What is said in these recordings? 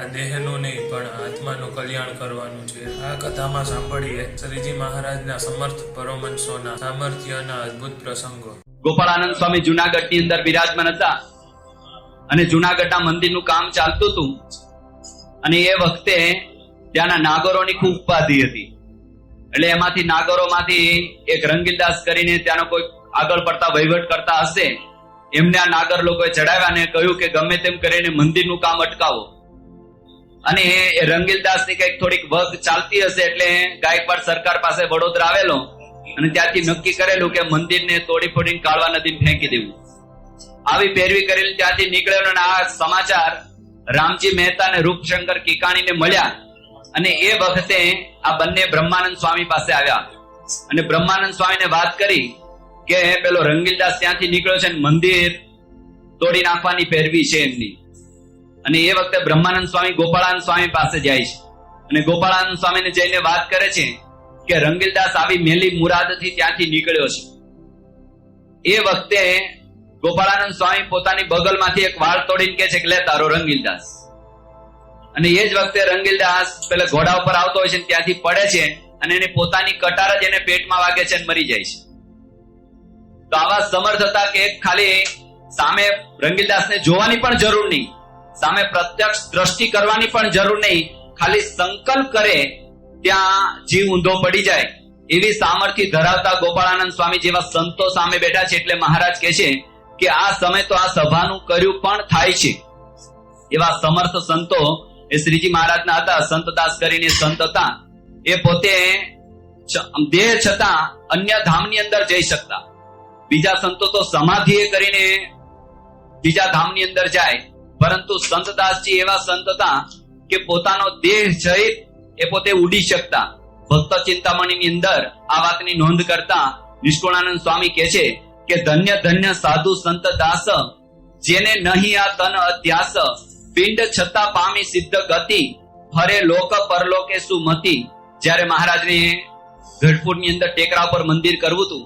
આ દેહનું નહીં, પણ આત્માનું કલ્યાણ કરવાનું છે. આ કથામાં સાંભળીએ શ્રીજી મહારાજના સમર્થ પરમંશોના સામર્થ્યના અદ્ભુત પ્રસંગો. ગોપાળાનંદ સ્વામી જુનાગઢની અંદર બિરાજમાન હતા અને જુનાગઢના મંદિરનું કામ ચાલતું હતું અને એ વખતે ત્યાંના નાગરોની ખૂબ ઉપાધિ હતી. એટલે એમાંથી નાગરોમાંથી એક રંગીલદાસ કરીને ત્યાંનો કોઈ આગળ પડતા વહીવટ કરતા હશે, એમને આ નાગર લોકોએ ચડાવ્યા અને કહ્યું કે ગમે તેમ કરીને મંદિરનું કામ અટકાવો. અને રંગીલદાસની કંઈક થોડીક વગ ચાલતી હશે એટલે ગાયકવાડ સરકાર પાસે વડોદરા આવેલો અને ત્યાંથી નક્કી કરેલું કે મંદિરને તોડી ફોડીને કાળવા નદી ફેંકી દેવું. આવી પેરવી કરેલી ત્યાંથી નીકળેલો આ સમાચાર રામજી મહેતા અને રૂપશંકર કિકાણીને મળ્યા અને એ વખતે આ બંને બ્રહ્માનંદ સ્વામી પાસે આવ્યા. અને બ્રહ્માનંદ સ્વામીને વાત કરી કે પેલો રંગીલદાસ ત્યાંથી નીકળ્યો છે મંદિર તોડી નાખવાની પેરવી છે એમની. અને એ વખતે બ્રહ્માનંદ સ્વામી ગોપાળાનંદ સ્વામી પાસે જાય છે. અને ગોપાળાનંદ સ્વામીને જઈને વાત કરે છે કે રંગીલદાસ આવી મેલી મુરાદથી ત્યાંથી નીકળ્યો છે. એ વખતે ગોપાળાનંદ સ્વામી પોતાની બગલમાંથી એક વાળ તોડીને કે છે કે લે તારો રંગીલદાસ. અને એ જ વખતે રંગીલદાસ પેલા ઘોડા ઉપર આવતો હોય છે ત્યાંથી પડે છે અને એની પોતાની કટાર જ એને પેટમાં વાગે છે અને મરી જાય છે. તો આવા સમર્થ હતા કે ખાલી સામે રંગીલદાસને જોવાની પણ જરૂર નહીં. સામે પ્રત્યક્ષ દ્રષ્ટિ કરવાની પણ જરૂર નહીં. ખાલી સંકલ્પ કરે ત્યાં જીવ ઊંધો પડી જાય. એવી સામર્થ્ય ધરાવતા ગોપાળાનંદ સ્વામી જેવા સંતો સામે બેઠા છે એટલે મહારાજ કહે છે કે આ સમય તો આ સભાનું કર્યું પણ થાય છે. એવા સમર્થ સંતો એ શ્રીજી મહારાજના હતા સંતદાસ કરીને સંત હતા. એ પોતે દેહ છતાં અન્ય ધામની અંદર જઈ શકતા. બીજા સંતો તો સમાધિ કરીને બીજા ધામની અંદર જાય. પરંતુ સંતદાસજી એવા સંત હતા કે પોતાનો દેહ સહિત એ પોતે ઉડી શકતા. ભક્ત ચિંતામણીની અંદર આ વાતની નોંધ કરતા નિષ્કુળાનંદ સ્વામી કહે છે કે ધન્ય ધન્ય સાધુ સંત દાસ, જેને નહીં આ તન અધ્યાસ, પિંડ છતાં પામી સિદ્ધ ગતિ, ફરે લોક પરલોકે સુમતિ. જ્યારે મહારાજને ગઢપુરની અંદર ટેકરા ઉપર મંદિર કરવું હતું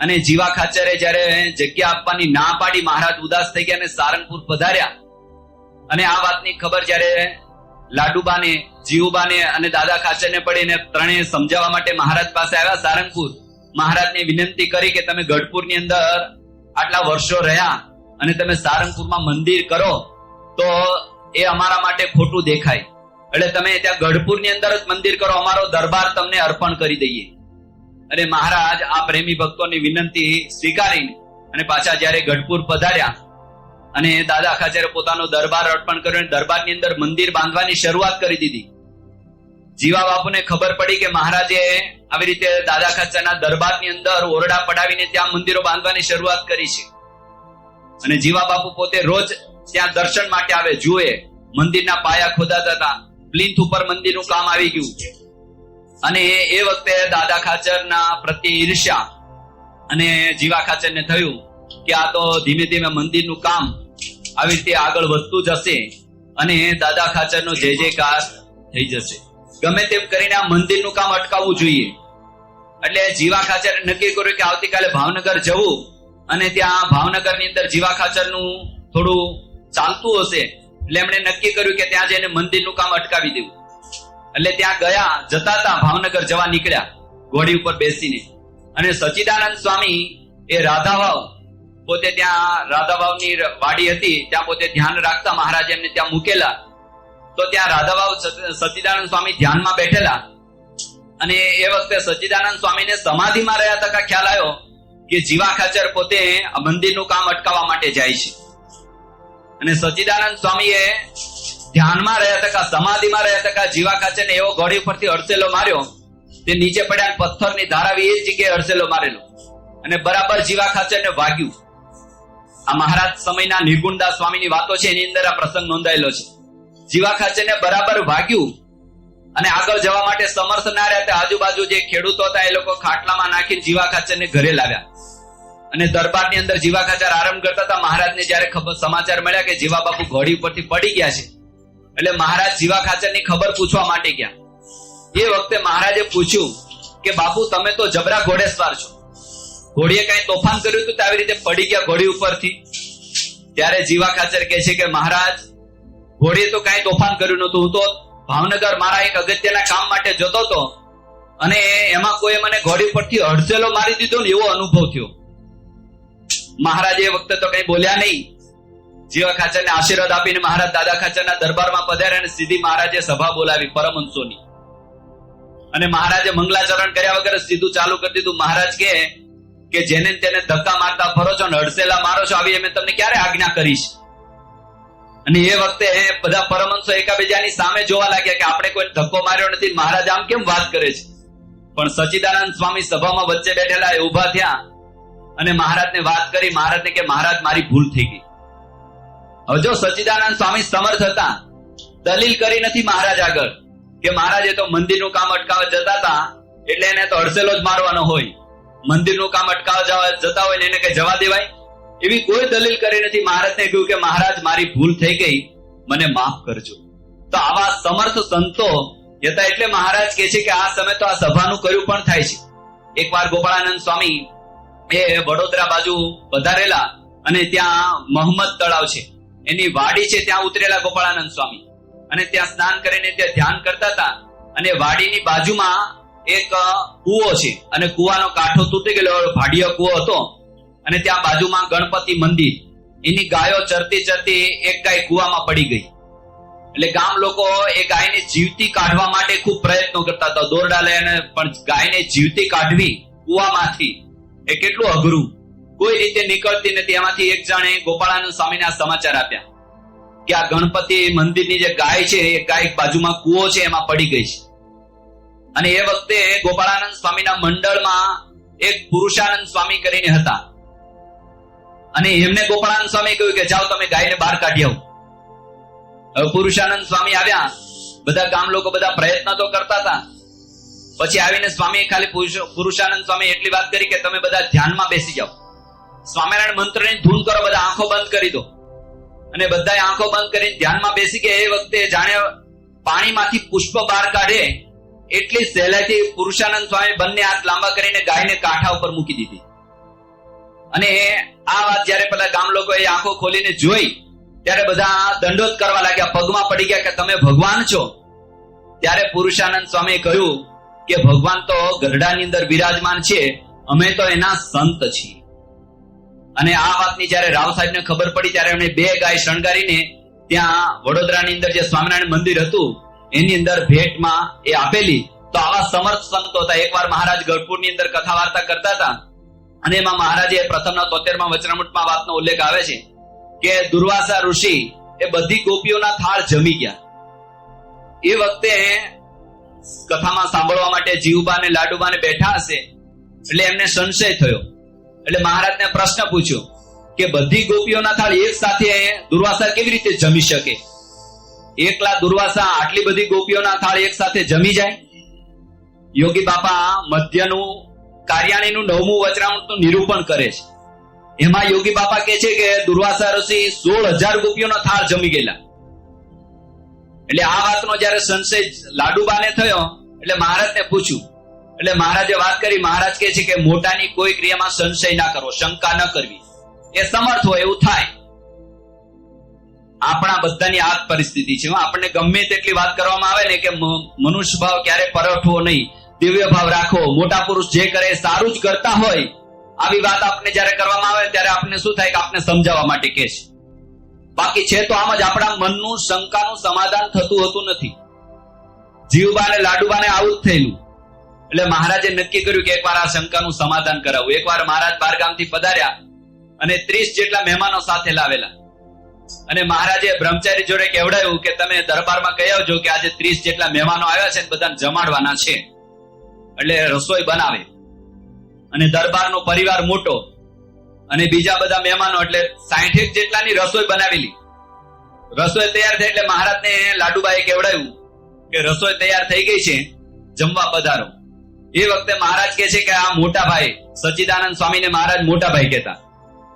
અને જીવા ખાચરે જ્યારે જગ્યા આપવાની ના પાડી, મહારાજ ઉદાસ થઈ ગયા અને સારંગપુર પધાર્યા. અને આ વાતની ખબર જ્યારે લાડુબાને, જીવુબાને અને દાદા ખાચરને પડીને ત્રણેય સમજાવવા માટે મહારાજ પાસે આવ્યા, સારંગપુર, મહારાજને વિનંતી કરી કે તમે ગઢપુરની અંદર આટલા વર્ષો રહ્યા અને તમે સારંગપુરમાં મંદિર કરો, તો એ અમારા માટે ખોટું દેખાય. એટલે તમે ત્યાં ગઢપુરની અંદર જ મંદિર કરો, અમારો દરબાર તમને અર્પણ કરી દઈએ. અને મહારાજ આ પ્રેમી ભક્તોની વિનંતી સ્વીકારીને અને પાછા જ્યારે ગઢપુર પધાર્યા અને દાદા ખાચરે પોતાનો દરબાર અર્પણ કર્યો દરબારની અંદર મંદિર બાંધવાની શરૂઆત કરી દીધી. જીવા બાપુને ખબર પડી કે મહારાજે આવી રીતે દાદા ખાચરના દરબારની અંદર ઓરડા પડાવીને ત્યાં મંદિરો બાંધવાની શરૂઆત કરી છે. અને જીવા બાપુ પોતે રોજ ત્યાં દર્શન માટે આવે, જુએ, મંદિરના પાયા ખોદાતા હતા. પ્લિન્થ ઉપર મંદિરનું કામ આવી ગયું. અને એ વખતે દાદા ખાચરના પ્રત્યે ઈર્ષ્યા અને જીવા ખાચરને થયું કે આ તો ધીમે ધીમે મંદિરનું કામ આવી રીતે આગળ વધતું જશે અને દાદા ખાચરનો જય જયકાર થઈ જશે. ગમે તેમ કરીને આ મંદિરનું કામ અટકાવવું જોઈએ. એટલે જીવા ખાચર નક્કી કર્યું કે આવતીકાલે ભાવનગર જવું અને ત્યાં ભાવનગરની અંદર જીવા ખાચરનું થોડું ચાલતું હશે. એટલે એમણે નક્કી કર્યું કે ત્યાં જઈને મંદિરનું કામ અટકાવી દેવું. એટલે ત્યાં ગયા, જતા હતા ભાવનગર જવા નીકળ્યા ઘોડી ઉપર બેસીને. અને સચિદાનંદ સ્વામી એ રાધાવાવ પોતે ત્યાં રાધાવાવની વાડી હતી, ત્યાં પોતે ધ્યાન રાખતા મહારાજ એમને ત્યાં મૂકેલા. તો ત્યાં રાધાવાવ સચ- સચ્ચિદાનંદ સ્વામી ધ્યાનમાં બેઠેલા. અને એ વખતે સચ્ચિદાનંદ સ્વામીને સમાધિમાં રહ્યા તકા ખ્યાલ આવ્યો કે જીવા ખાચર પોતે મંદિરનું કામ અટકાવવા માટે જાય છે. અને સચ્ચિદાનંદ સ્વામીએ ધ્યાનમાં રહ્યા તકા, સમાધિમાં રહ્યા તકા જીવા ખાચરને એવો ઘોડી ઉપરથી અડસેલો માર્યો. તે નીચે પડ્યા પથ્થરની ધારાવી એ જગ્યાએ અડસેલો મારેલો. અને બરાબર જીવા ખાચરને વાગ્યું. આ મહારાજ સમયના નિર્ગુણદાસ સ્વામીની વાતો છે, એની અંદર આ પ્રસંગ નોંધાયેલો છે. જીવા ખાચરને બરાબર વાગ્યું અને આગળ જવા માટે સમર્થ ના રહ્યા તે આજુબાજુ જે ખેડૂતો હતા, એ લોકો ખાટલામાં નાખીને જીવા ખાચરને ઘરે લાવ્યા. અને દરબારની અંદર જીવા ખાચર આરંભ કરતા હતા. મહારાજને જ્યારે ખબર, સમાચાર મળ્યા કે જીવા બાપુ ઘોડી ઉપરથી પડી ગયા છે. એટલે મહારાજ જીવા ખાચરની ખબર પૂછવા માટે ગયા. એ વખતે મહારાજે પૂછ્યું કે, બાપુ, તમે તો જબરા ઘોડેસવાર છો. ઘોડીએ કઈ તોફાન કર્યું હતું આવી રીતે પડી ગયા ઘોડી ઉપરથી. ત્યારે જીવા ખાચર કહે છે કે, મહારાજ, ઘોડીએ તો કઈ તોફાન કર્યું નતું હું તો ભાવનગર મારા એક અગત્યના કામ માટે જતો હતો અને એમાં કોઈ મને ઘોડી પરથી હડસેલો મારી દીધો ને એવો અનુભવ થયો. મહારાજ એ વખતે તો કઈ બોલ્યા નહીં. જીવા ખાચરને આશીર્વાદ આપીને મહારાજ દાદા ખાચરના દરબારમાં પધાર્યા અને સીધી મહારાજે સભા બોલાવી પરમહંસોની. અને મહારાજે મંગલાચરણ કર્યા વગર સીધું ચાલુ કરી દીધું. મહારાજ કે કે જેને તેને ધક્કા મારતા ફરો છો ને હડસેલા મારો છો, આવી અમે તમને ક્યારે આજ્ઞા કરીશ? અને એ વખતે બધા પરમહંસો એકાબીજાની સામે જોવા લાગ્યા કે આપણે કોઈ ધક્કો માર્યો નથી, મહારાજ આમ કેમ વાત કરે છે? પણ સચિદાનંદ સ્વામી સભામાં વચ્ચે બેઠેલા એ ઊભા થયા અને મહારાજને વાત કરી, મહારાજને કે મહારાજ, મારી ભૂલ થઈ ગઈ. હવે જો સચિદાનંદ સ્વામી સમર્થ હતા, દલીલ કરી નથી મહારાજ આગળ કે મહારાજે તો મંદિરનું કામ અટકાવવા જતા હતા, એટલે એને તો હડસેલો જ મારવાનો હોય. મંદિરનું કામ અટકાવવા જતા હોય એને કઈ જવા દેવાય? એવી કોઈ દલીલ કરી નથી. મહારાજને કહ્યું કે, મહારાજ, મારી ભૂલ થઈ ગઈ. મને માફ કરજો. તો આવા સમર્થ સંતો હતા એટલે મહારાજ કે છે કે, આ સમય તો આ સભાનું કર્યું પણ થાય છે. એકવાર ગોપાળાનંદ સ્વામી એ વડોદરા બાજુ પધારેલા અને ત્યાં મોહમ્મદ તળાવ છે. એની વાડી છે, ત્યાં ઉતરેલા ગોપાળાનંદ સ્વામી. અને ત્યાં સ્નાન કરીને ત્યાં ધ્યાન કરતા હતા. અને વાડીની બાજુમાં એક કૂવો છે. અને કૂવાનો કાંઠો તૂટી ગયેલો ભાડિયો કૂવો હતો. અને ત્યાં બાજુમાં ગણપતિ મંદિર. એની ગાયો ચરતી ચરતી એક ગાય કૂવામાં પડી ગઈ. એટલે ગામ લોકો એ ગાયને જીવતી કાઢવા માટે ખૂબ પ્રયત્નો કરતા હતા. દોરડા લઈને પણ ગાયને જીવતી કાઢવી કૂવામાંથી એ કેટલું અઘરું. કોઈ રીતે નીકળતી નથી. એમાંથી એક જણે ગોપાળાનંદ સ્વામીને આ સમાચાર આપ્યા. કે આ ગણપતિ મંદિરની જે ગાય છે, એ ગાય બાજુમાં કૂવો છે, એમાં પડી ગઈ છે. અને એ વખતે ગોપાળાનંદ સ્વામીના મંડળમાં એક પુરુષાનંદ સ્વામી કરીને હતા. અને એમને ગોપાળાનંદ સ્વામી કહ્યું કે જાઓ તમે ગાયને બહાર કાઢી આવો. પુરુષાનંદ સ્વામી આવ્યા. બધા ગામ લોકો બધા પ્રયત્ન તો કરતા હતા. પછી આવીને સ્વામી ખાલી પુરુષાનંદ સ્વામી એટલી વાત કરી કે તમે બધા ધ્યાનમાં બેસી જાઓ. સ્વામિનારાયણ મંત્રની ધૂન કરો, બધા આંખો બંધ કરી દો. અને બધા આંખો બંધ કરીને ધ્યાનમાં બેસી ગયા એ વખતે જાણે પાણીમાંથી પુષ્પ બહાર કાઢે. એટલી સહેલાઈથી પુરુષાનંદ સ્વામી બંને હાથ લાંબા કરીને ગાયને કાંઠા ઉપર મૂકી દીધી. અને આ વાત જયારે પેલા ગામ લોકોએ આંખો ખોલીને જોઈ, ત્યારે બધા દંડોત કરવા લાગ્યા, પગમાં પડી ગયા કે તમે ભગવાન છો. ત્યારે પુરુષાનંદ સ્વામીએ કહ્યું કે ભગવાન તો ગરડાની અંદર બિરાજમાન છે, અમે તો એના સંત છીએ. અને આ વાતની જયારે રાવ સાહેબને ખબર પડી, ત્યારે એમણે બે ગાય શણગારીને ત્યાં વડોદરાની અંદર જે સ્વામિનારાયણ મંદિર હતું એની અંદર ભેટમાં એ આપેલી. તો આવા સમર્થ સંતો હતા. એકવાર મહારાજ ગઢપુરની અંદર કથા વાર્તા કરતા હતા. અને એમાં મહારાજે પ્રથમના તોતેરમાં વચનામૃતમાં વાતનો ઉલ્લેખ આવે છે કે દુર્વાસા ઋષિ એ બધી ગોપીઓના થાળ જમી ગયા. એ વખતે કથામાં સાંભળવા માટે જીવબા ને લાડુબા ને બેઠા હશે એટલે એમને સંશય થયો. એટલે મહારાજને પ્રશ્ન પૂછ્યો કે બધી ગોપીઓના થાળ એક સાથે દુર્વાસા કેવી રીતે જમી શકે? એકલા દુર્વાસા આટલી બધી ગોપીઓના થાળ એક સાથે જમી જાય? યોગી બાપા મધ્યનું કાર્યાણીનું નવમું વચરામૃતનું નિરૂપણ કરે છે. એમાં યોગી બાપા કે છે કે દુર્વાસા ઋષિ સોળ હજાર ગોપીઓનો થાળ જમી ગયેલા. એટલે આ વાતનો જયારે સંશય લાડુબાને થયો, એટલે મહારાજને પૂછ્યું. એટલે મહારાજે વાત કરી, મહારાજ કે છે કે મોટાની કોઈ ક્રિયામાં સંશય ના કરવો શંકા ન કરવી. એ સમર્થ હોય એવું થાય. આપણા બધાની આ પરિસ્થિતિ છે. આપણને ગમે તેટલી વાત કરવામાં આવે ને કે મનુષ્ય ભાવ ક્યારે પરઠવો નહીં. દિવ્ય ભાવ રાખો. મોટા પુરુષ જે કરે સારું જ કરતા હોય. આવી વાત આપને જ્યારે કરવામાં આવે ત્યારે આપને શું થાય કે આપને સમજાવવા માટે કે છે. બાકી છે તો આમ જ આપણા મનનું શંકાનું સમાધાન થતું હોતું નથી. જીવબાને લાડુબાને આવું જ થયેલું. એટલે મહારાજે નક્કી કર્યું કે એકવાર આ શંકાનું સમાધાન કરાવવું એકવાર મહારાજ બાર ગામથી પધાર્યા અને ત્રીસ જેટલા મહેમાનો સાથે લાવેલા. અને મહારાજે બ્રહ્મચારી જોડે કેવડાયું કે તમે દરબારમાં કહી આવજો કે આજે ત્રીસ જેટલા મહેમાનો આવ્યા છે બધાને જમાડવાના છે. એટલે રસોઈ બનાવે. અને દરબારનો પરિવાર મોટો. અને બીજા બધા મહેમાનો એટલે સાઠેક જેટલાની રસોઈ બનાવેલી. રસોઈ તૈયાર થઈ એટલે મહારાજને લાડુબાએ કેવડાયું કે રસોઈ તૈયાર થઈ ગઈ છે, જમવા પધારો. એ વખતે મહારાજ કે છે કે આ મોટા ભાઈ સચ્ચિદાનંદ સ્વામીને મહારાજ મોટા ભાઈ કહેતા.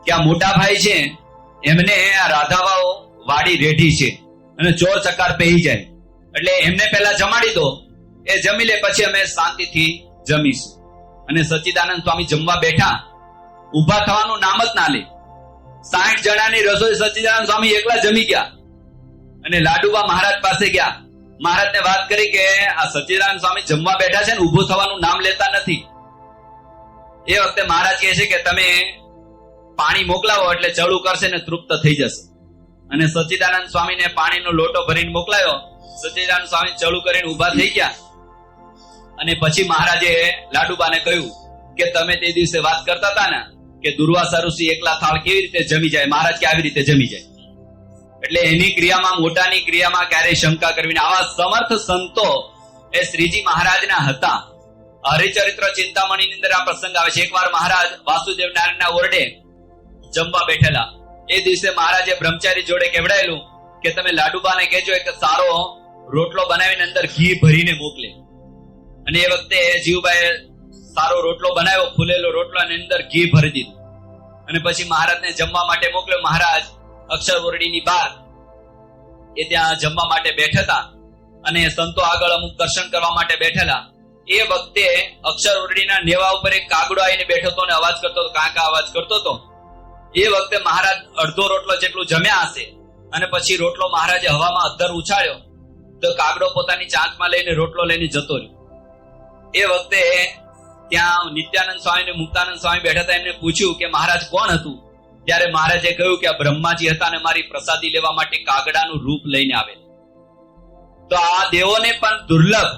કે આ મોટા ભાઈ છે એમને આ રાધાવાઓ વાડી રેઢી છે અને ચોર ચકાર પહેરી જાય. એટલે એમને પહેલા જમાડી દો. એ જમી લે, પછી અમે શાંતિથી જમીશું. અને સચ્ચિદાનંદ સ્વામી જમવા બેઠા. ઊભા થવાનું નામ જ ના લે. સાઠ જણાની રસોઈ સચ્ચિદાનંદ સ્વામી એકલા જમી ગયા. અને લાડુબા મહારાજ પાસે ગયા. મહારાજને વાત કરી કે આ સચ્ચિદાનંદ સ્વામી જમવા બેઠા છે ને, ઊભું થવાનું નામ લેતા નથી. એ વખતે મહારાજ કહે છે કે તમે પાણી મોકલાવો એટલે ચડું કરશે ને તૃપ્ત થઈ જશે. અને સચ્ચિદાનંદ સ્વામીને પાણીનો લોટો ભરીને મોકલાયો. સચ્ચિદાનંદ સ્વામી ચડું કરીને ઊભા થઈ ગયા. અને પછી મહારાજે લાડુબાને કહ્યું કે તમે તે દિવસે વાત કરતા હતા ને કે દુર્વાસા ઋષિ એકલા થાળ કેવી રીતે જમી જાય? મહારાજ કે આવી રીતે જમી જાય. એટલે એની ક્રિયામાં, મોટાની ક્રિયામાં ક્યારેય શંકા કરવી આવા સમર્થ સંતો એ શ્રીજી મહારાજના હતા. હરિચરિત્ર ચિંતામણીની અંદર આ પ્રસંગ આવે છે. એકવાર મહારાજ વાસુદેવ નારાયણના ઓરડે જમવા બેઠેલા. એ દિવસે મહારાજે બ્રહ્મચારી જોડે કેવડાયેલું કે તમે લાડુબાને કહેજો એક સારો રોટલો બનાવીને અંદર ઘી ભરીને મોકલે. અને એ વખતે જીવભાઈ સારો રોટલો બનાવ્યો, ફૂલેલો રોટલો અને અંદર ઘી ભરી દીધું. અને પછી મહારાજને જમવા માટે મોકલ્યો. મહારાજ અક્ષર ઓરડીની બહાર એ ત્યાં જમવા માટે બેઠા હતા અને સંતો આગળ અમુક દર્શન કરવા માટે બેઠેલા. એ વખતે અક્ષર ઓરડીના નેવા ઉપર એક કાગડો આવીને બેઠો હતો અને અવાજ કરતો હતો. કાંકા અવાજ કરતો હતો. એ વખતે મહારાજ અડધો રોટલો જેટલું જમ્યા હશે અને પછી રોટલો મહારાજે હવામાં અધર ઉછાળ્યો, તો કાગડો પોતાની ચાંચમાં લઈને રોટલો લઈને જતો રહ્યો. એ વખતે ત્યાં નિત્યાનંદ સ્વામી અને મુક્તાનંદ સ્વામી બેઠા હતા, એમને પૂછ્યું કે મહારાજ કોણ હતું? ત્યારે મહારાજે કહ્યું કે આ બ્રહ્માજી હતા અને મારી પ્રસાદી લેવા માટે કાગડાનું રૂપ લઈને આવે તો આ દેવોને પણ દુર્લભ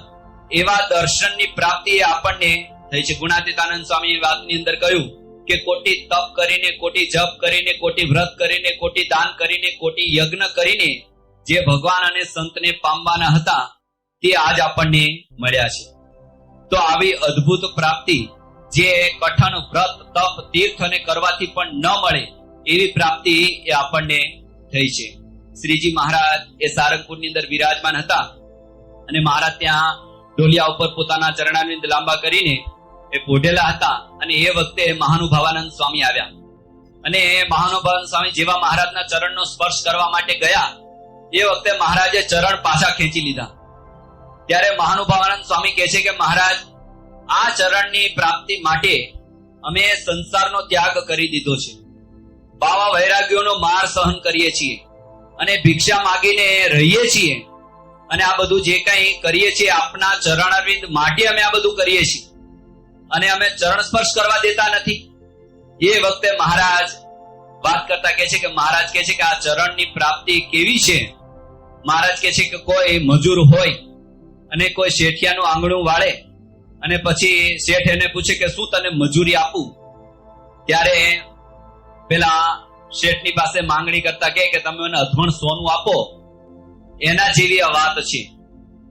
એવા દર્શનની પ્રાપ્તિ આપણને થઈ છે. ગુણાતીતાનંદ સ્વામી વાતની અંદર કહ્યું કે કોટી તપ કરીને, કોટી જપ કરીને, કોટી વ્રત કરીને, કોટી દાન કરીને, કોટી યજ્ઞ કરીને જે ભગવાન અને સંતને પામવાના હતા, તે આજ આપણને મળ્યા છે. તો આવી અદ્ભુત પ્રાપ્તિ જે કઠણ વ્રત, તપ, તીર્થ અને કરવાથી પણ ન મળે, એવી પ્રાપ્તિ એ આપણને થઈ છે. શ્રીજી મહારાજ એ સારંગપુરની અંદર વિરાજમાન હતા અને મહારાજ ત્યાં ઢોલિયા ઉપર પોતાના ચરણારવિંદ લાંબા કરીને એ પોઢેલા હતા અને એ વખતે મહાનુભાવાનંદ સ્વામી આવ્યા. અને એ મહાનુભાવાનંદ સ્વામી જેવા મહારાજના ચરણનો સ્પર્શ કરવા માટે ગયા. એ વખતે મહારાજે ચરણ પાછા ખેંચી લીધા. ત્યારે મહાનુભાવાનંદ સ્વામી કહે છે કે મહારાજ, આ ચરણની પ્રાપ્તિ માટે અમે સંસારનો ત્યાગ કરી દીધો છે. બાવા વૈરાગ્યોનો માર સહન કરીએ છીએ અને ભિક્ષા માગીને રહીએ છીએ. અને આ બધું જે કંઈ કરીએ છીએ, આપના ચરણારવિંદ માટે અમે આ બધું કરીએ છીએ. અને અમે ચરણ સ્પર્શ કરવા દેતા નથી. એ વખતે મહારાજ વાત કરતા કહે છે કે મહારાજ કહે છે કે આ ચરણની પ્રાપ્તિ કેવી છે? મહારાજ કહે છે કે કોઈ મજૂર હોય અને કોઈ શેઠિયાનું આંગણું વાળે અને પછી શેઠ એને પૂછે કે શું તને મજૂરી આપું? ત્યારે પેલા શેઠની પાસે માંગણી કરતા કે તમે મને અધમણ સોનું આપો. એના જેવી આ વાત છે.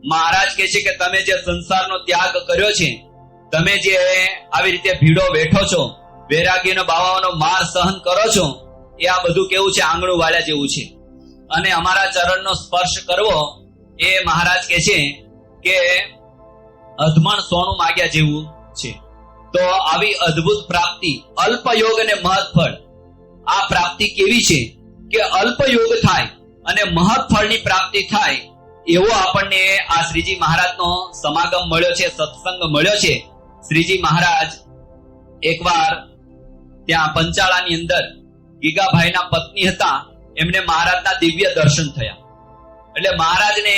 મહારાજ કહે છે કે તમે જે સંસારનો ત્યાગ કર્યો છે તમે જે આવી રીતે ભીડો બેઠો છો, વૈરાગીનો બાવાનો માર સહન કરો છો, એ આ બધું કેવું છે? આંગણું વાળા જેવું છે. અને અમારા ચરણનો સ્પર્શ કરવો, એ મહારાજ કે છે કે અધમણ સોનું માગ્યા જેવું છે. તો આવી અદ્ભુત પ્રાપ્તિ, અલ્પયોગ અને મહત્ફળ આ પ્રાપ્તિ કેવી છે? કે અલ્પયોગ થાય અને મહત્ફળની પ્રાપ્તિ થાય, એવો આપણને આ શ્રીજી મહારાજનો સમાગમ મળ્યો છે, સત્સંગ મળ્યો છે. શ્રીજી મહારાજ એકવાર ત્યાં પંચાળાની અંદર ગીગાભાઈના પત્ની હતા, એમને મહારાજના દિવ્ય દર્શન થયા. એટલે મહારાજને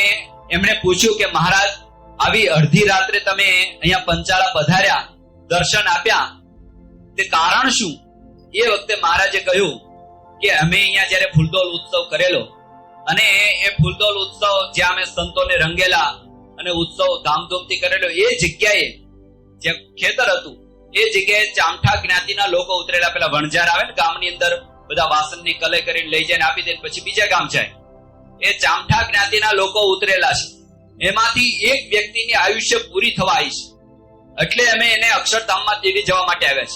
એમણે પૂછ્યું કે મહારાજ, આવી અડધી રાત્રે તમે અહીંયા પંચાળા પધાર્યા, દર્શન આપ્યા. તે કારણ શું? એ વખતે મહારાજે કહ્યું કે અમે અહીંયા જ્યારે ફૂલદોલ ઉત્સવ કરેલો, અને એ ફૂલદોલ ઉત્સવ જ્યાં અમે સંતોને રંગેલા અને ઉત્સવ ધામધૂમથી કરેલો, એ જગ્યાએ જે ખેતર હતું, એ જગ્યાએ ચામઠા જ્ઞાતિના લોકો ઉતરેલા. પેલા વણઝાર આવે ને ગામની અંદર, બધા વાસણની કલે કરીને લઈ જઈને આપી દે પછી બીજા ગામ જાય. એ ચામઠા જ્ઞાતિના લોકો ઉતરેલા છે. એમાંથી એક વ્યક્તિની આયુષ્ય પૂરી થવા આવી છે. એટલે અમે એને અક્ષરધામમાં તેડી જવા માટે આવ્યા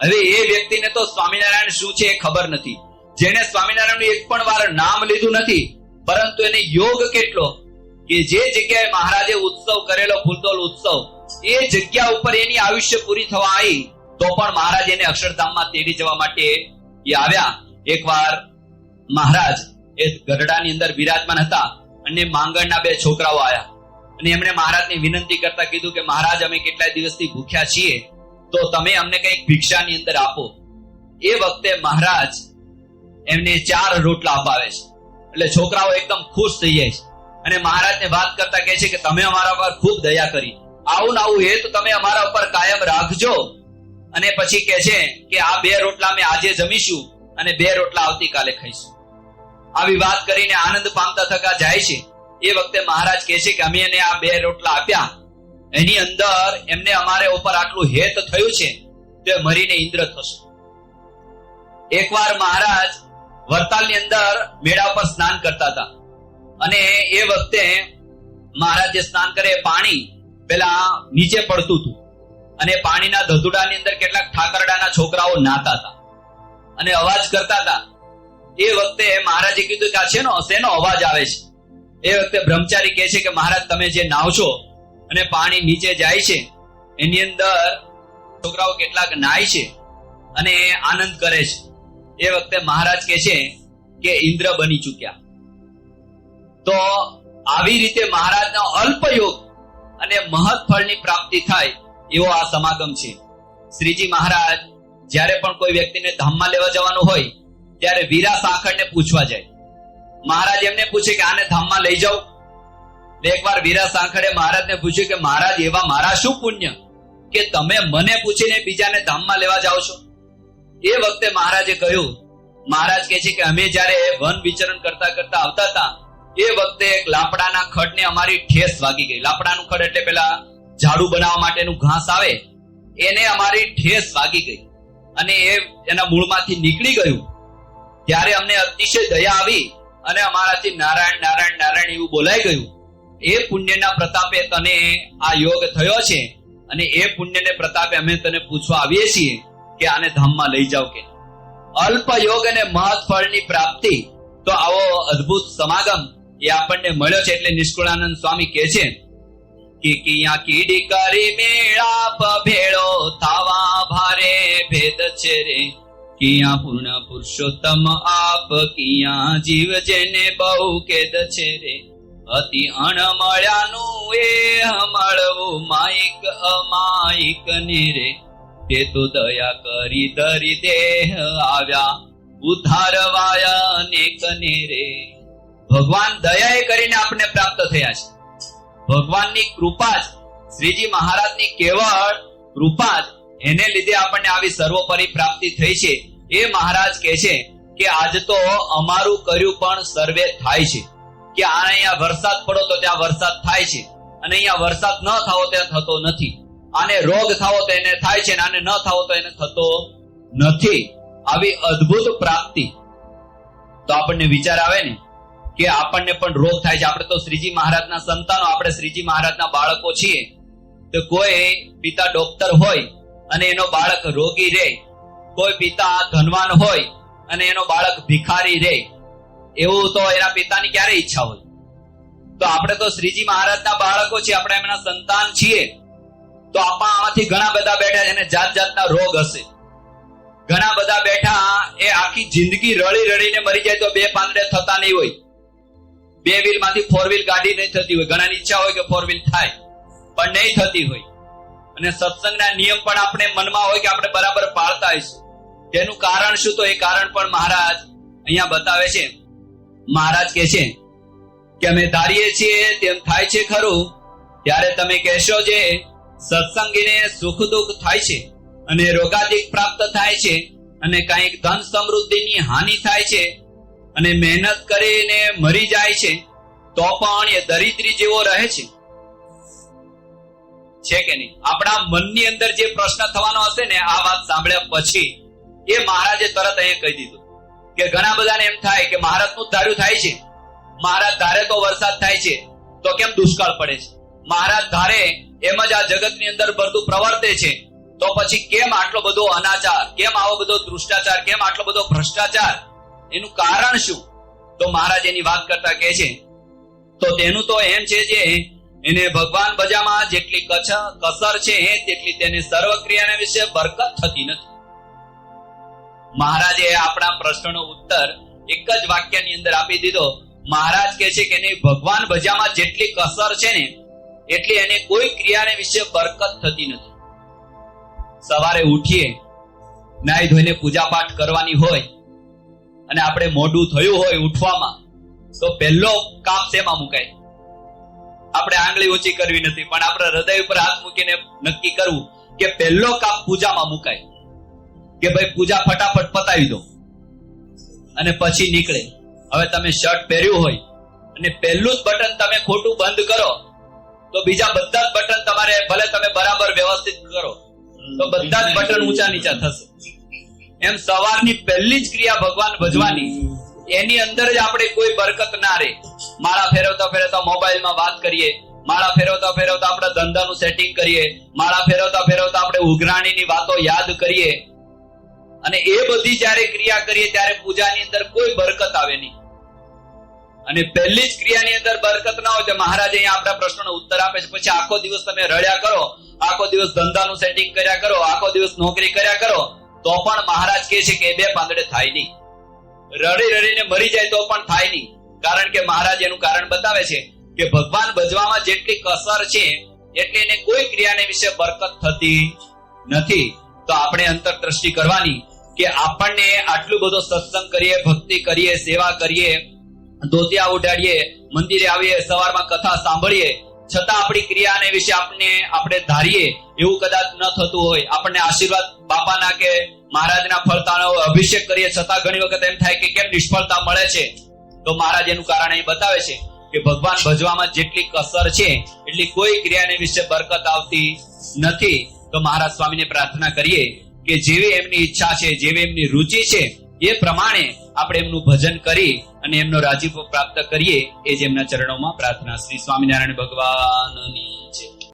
છે હવે એ વ્યક્તિને તો સ્વામિનારાયણ શું છે એ ખબર નથી. જેને સ્વામિનારાયણનું એક પણ વાર નામ લીધું નથી, પરંતુ એને યોગ કેટલો કે જે જગ્યાએ મહારાજે ઉત્સવ કરેલો ફૂલતોલ ઉત્સવ એ જગ્યા ઉપર એની આયુષ્ય પૂરી થવા આવી તો પણ મહારાજ એને અક્ષરધામમાં તેડી જવા માટે એ આવ્યા. એકવાર મહારાજ એ ગઢડાની અંદર વિરાજમાન હતા અને માંગણના બે છોકરાઓ આવ્યા. અને એમણે મહારાજને વિનંતી કરતા કીધું કે, મહારાજ, અમે કેટલા દિવસથી ભૂખ્યા છીએ, તો તમે અમને કંઈક ભિક્ષાની અંદર આપો. એ વખતે મહારાજ એમને ચાર રોટલા અપાવે છે. એટલે છોકરાઓ એકદમ ખુશ થઈ જાય છે. અને મહારાજને વાત કરતા કહે છે કે, તમે અમારા પર ખૂબ દયા કરી. આવું આવું હેત તમે અમારા ઉપર કાયમ રાખજો. અને પછી કે છે કે આ બે રોટલા અમે આજે જમીશું અને બે રોટલા આવતીકાલે ખાઈશું. આવી વાત કરીને આનંદ પામતા થકા જાય છે. એ વખતે મહારાજ કહે છે કે અમે એને આ બે રોટલા આપ્યા. એની અંદર એમને અમારે ઉપર આટલું હેત થયું છે તે મરીને ઇન્દ્ર થશે. એકવાર મહારાજ વરતાલની અંદર મેળા પર સ્નાન કરતા હતા. અને એ વખતે મહારાજ જે સ્નાન કરે પાણી પેલા નીચે પડતું હતું. અને પાણીના ધધુડાની અંદર કેટલાક ઠાકરડાના છોકરાઓ નાતા હતા. અને અવાજ કરતા હતા, એ વખતે મહારાજે કીધું કે આ છે શેનો અવાજ આવે છે? એ વખતે બ્રહ્મચારી કહે છે કે, મહારાજ, તમે જે નાવ છો અને પાણી નીચે જાય છે, એની અંદર છોકરાઓ કેટલાક નાય છે અને આનંદ કરે છે. એ વખતે મહારાજ કહે છે કે, ઇન્દ્ર બની ચૂક્યા. તો આવી રીતે મહારાજનો અલ્પ યોગ અને મહત ફળની પ્રાપ્તિ થાય એવો આ સમાગમ છે. શ્રીજી મહારાજ, જ્યારે પણ કોઈ વ્યક્તિને ધામમાં લેવા જવાનું હોય, ત્યારે વીરા સાંખળને પૂછવા જાય. મહારાજ એમને પૂછે કે આને ધામમાં લઈ જાઓ. એકવાર વીરા સાંખળે મહારાજને પૂછ્યું કે મહારાજ, એવા મારા શું પુણ્ય કે તમે મને પૂછીને બીજાને ધામમાં લેવા જાઓ છો? એ વખતે મહારાજે કહ્યું, મહારાજ કહે છે કે અમે જ્યારે વન વિચરણ કરતા કરતા આવતા હતા એ વખતે એક લાપડાના ખડને અમારી ઠેસ વાગી ગઈ. લાપડાનું ખડ એટલે પેલા ઝાડુ બનાવવા માટેનું ઘાસ આવે, એને અમારી ઠેસ વાગી ગઈ. અને એ એના મૂળમાંથી નીકળી ગયું. ત્યારે અમને અતિશય દયા આવી અને અમારાથી નારાયણ નારાયણ નારાયણ એવું બોલાઈ ગયું. એ પુણ્યના પ્રતાપે તને આ યોગ થયો છે અને એ પુણ્યને પ્રતાપે અમે તને પૂછવા આવીએ છીએ કે આને ધામમાં લઈ જાવ કે અલ્પ યોગ અને મહત્ફળની પ્રાપ્તિ, તો આવો અદ્ભુત સમાગમ એ આપણને મળ્યો છે એટલે નિષ્કુળાનંદ સ્વામી કહે છે કે કિયા કીડી કરી મેળાપ ભેળો થાવા ભારે ભેદ છે રે. કિયા પૂર્ણ પુરુષોત્તમ આપ કિયા જીવ જેને બહુ કેદ છે રે. અતિ અણમળ્યાનું એ મળવું માયક અમાઈક ને રે. તે તો દયા કરી દરી દેહ આવ્યા ઉધારવાયા ને કને રે. ભગવાન દયાએ કરીને આપણે પ્રાપ્ત થયા છે. ભગવાનની કૃપા જ, શ્રીજી મહારાજની કેવળ કૃપા જ એને લીધે આપણને આવી સર્વોપરી પ્રાપ્તિ થઈ છે. એ મહારાજ કહે છે કે આજ તો અમારું કર્યું પણ સર્વે થાય છે. કે આ અહીંયા વરસાદ પડો તો ત્યાં વરસાદ થાય છે. અને અહીંયા વરસાદ ન થાવો ત્યાં થતો નથી. આને રોગ થાવો તો એને થાય છે આને ન થાવો તો એને થતો નથી. આવી અદ્ભુત પ્રાપ્તિ. તો આપણને વિચાર આવે ને કે આપણને પણ રોગ થાય છે. આપણે તો શ્રીજી મહારાજના સંતાનો, આપણે શ્રીજી મહારાજના બાળકો છીએ. તો કોઈ પિતા ડોક્ટર હોય અને એનો બાળક રોગી રહે કોઈ પિતા ધનવાન હોય અને એનો બાળક ભિખારી રહે એવું તો એના પિતાની ક્યારે ઈચ્છા હોય? તો આપણે તો શ્રીજી મહારાજના બાળકો છીએ, આપણે એમના સંતાન છીએ. તો આપણા આમાંથી ઘણા બધા બેઠા એને જાત જાતના રોગ હશે. ઘણા બધા બેઠા એ આખી જિંદગી રળી રળીને મરી જાય તો બે પાંદડે થતા નહીં હોય. બે વ્હીલમાંથી ફોર વ્હીલ ગાડી નહીં થતી હોય. ઘણાની ઈચ્છા હોય કે ફોર વ્હીલ થાય, પણ નહીં થતી હોય. અને સત્સંગના નિયમ પણ આપણે મનમાં હોય કે આપણે બરાબર પાળતા હોઈશું તેનું કારણ શું તો એ કારણ પણ મહારાજ અહીંયા બતાવે છે. મહારાજ કે છે કે અમે ધારીએ છીએ, તેમ થાય છે ખરું. ત્યારે તમે કહેશો જે સત્સંગીને સુખ દુઃખ થાય છે અને રોગાદિક પ્રાપ્ત થાય છે અને કંઈક ધન સમૃદ્ધિની હાનિ થાય છે અને મહેનત કરીને મરી જાય છે, તો પણ એ દરિદ્રી જેવો રહે છે. છે કે નહીં? આપણા મનની અંદર જે પ્રશ્ન થવાનો હશે ને, આ વાત સાંભળ્યા પછી એ મહારાજે તરત અહીંયા કહી દીધું કે ઘણા બધાને એમ થાય કે મહારાજનું ધાર્યું થાય છે. મહારાજ ધારે તો વરસાદ થાય છે, તો કેમ દુષ્કાળ પડે છે? મહારાજ ધારે એમ જ આ જગતની અંદર બધું પ્રવર્તે છે, તો પછી કેમ આટલો બધો અનાચાર, કેમ આવો બધો દૃષ્ટાચાર, કેમ આટલો બધો ભ્રષ્ટાચાર? એનું કારણ શું? તો મહારાજ એની વાત કરતા કહે છે, તો તેનું તો એમ છે જે, એને ભગવાન બજામાં જેટલી કચ્છ કસર છે, તેટલી તેને સર્વ ક્રિયાના વિશે બરકત થતી નથી. મહારાજે આપણા પ્રશ્નનો ઉત્તર એક જ વાક્યની અંદર આપી દીધો. મહારાજ કહે છે કે એની ભગવાન ભજામાં જેટલી કસર છે ને, એટલી એને કોઈ ક્રિયાને વિશે બરકત થતી નથી. સવારે ઉઠીએ નાઈ ધોઈને પૂજા પાઠ કરવાની હોય અને આપણે મોડું થયું હોય ઉઠવામાં, તો પહેલો કામ શેમાં મુકાય? આપણે આંગળી ઊંચી કરવી નથી, પણ આપણે હૃદય ઉપર હાથ મૂકીને નક્કી કરવું કે પહેલો કામ પૂજામાં મુકાય. કે ભાઈ પૂજા ફટાફટ પતાવી દો. અને પછી નીકળે. હવે તમે શર્ટ પહેર્યું હોય અને પહેલું જ બટન તમે ખોટું બંધ કરો, તો બીજા બધા જ બટન તમારે ભલે તમે બરાબર વ્યવસ્થિત કરો, તો બધા જ બટન ઊંચા નીચા થશે. એમ સવારની પહેલી જ ક્રિયા ભગવાન ભજવાની. એની અંદર જ આપણે કોઈ બરકત ના રહે. માળા ફેરવતા ફેરવતા મોબાઈલમાં વાત કરીએ, માળા ફેરવતા ફેરવતા આપણે ધંધાનું સેટિંગ કરીએ, માળા ફેરવતા ફેરવતા આપણે ઉઘરાણીની વાતો યાદ કરીએ. અને એ બધી જ્યારે ક્રિયા કરીએ ત્યારે પૂજાની અંદર કોઈ બરકત આવે નહીં. અને પહેલી જ ક્રિયાની અંદર બરકત ના હોય તો મહારાજ અહીંયા આપણા પ્રશ્નોનો ઉત્તર આપે છે. પછી આખો દિવસ તમે રડ્યા કરો, આખો દિવસ ધંધાનું સેટિંગ કર્યા કરો, આખો દિવસ નોકરી કર્યા કરો તો પણ મહારાજ કહે છે કે બે પાંદડે થાય નહીં. રડી રડીને મરી જાય તો પણ થાય નહીં. કારણ કે મહારાજ એનું કારણ બતાવે છે કે ભગવાન ભજવામાં જેટલી કસર છે, એટલે એને કોઈ ક્રિયાને વિશે બરકત થતી નથી. તો આપણે અંતરદ્રષ્ટિ કરવાની કે આપણને આટલું બધો સત્સંગ કરીએ, ભક્તિ કરીએ, સેવા કરીએ, ધોતિયા ઉડાડીએ, મંદિરે આવીએ, સવારમાં કથા સાંભળીએ છતાં આપણી ક્રિયાને વિશે આપણે આપણે ધારીએ, એવું કદાચ ન થતું હોય, આપણને આશીર્વાદ બાપાના કે મહારાજના ફળતાનો અભિષેક કરીએ, છતાં ઘણી વખત એમ થાય કે કેમ નિષ્ફળતા મળે છે? તો મહારાજ એનું કારણ અહીં બતાવે છે કે ભગવાન ભજવામાં જેટલી કસર છે, એટલી કોઈ ક્રિયાને વિશે બરકત આવતી નથી. તો મહારાજ સ્વામીને પ્રાર્થના કરીએ કે જેવી એમની ઈચ્છા છે, જેવી એમની રુચિ છે એ પ્રમાણે આપણે એમનું ભજન કરી અને એમનો રાજીપો પ્રાપ્ત કરીએ એ જ એમના ચરણોમાં પ્રાર્થના. શ્રી સ્વામિનારાયણ ભગવાનની છે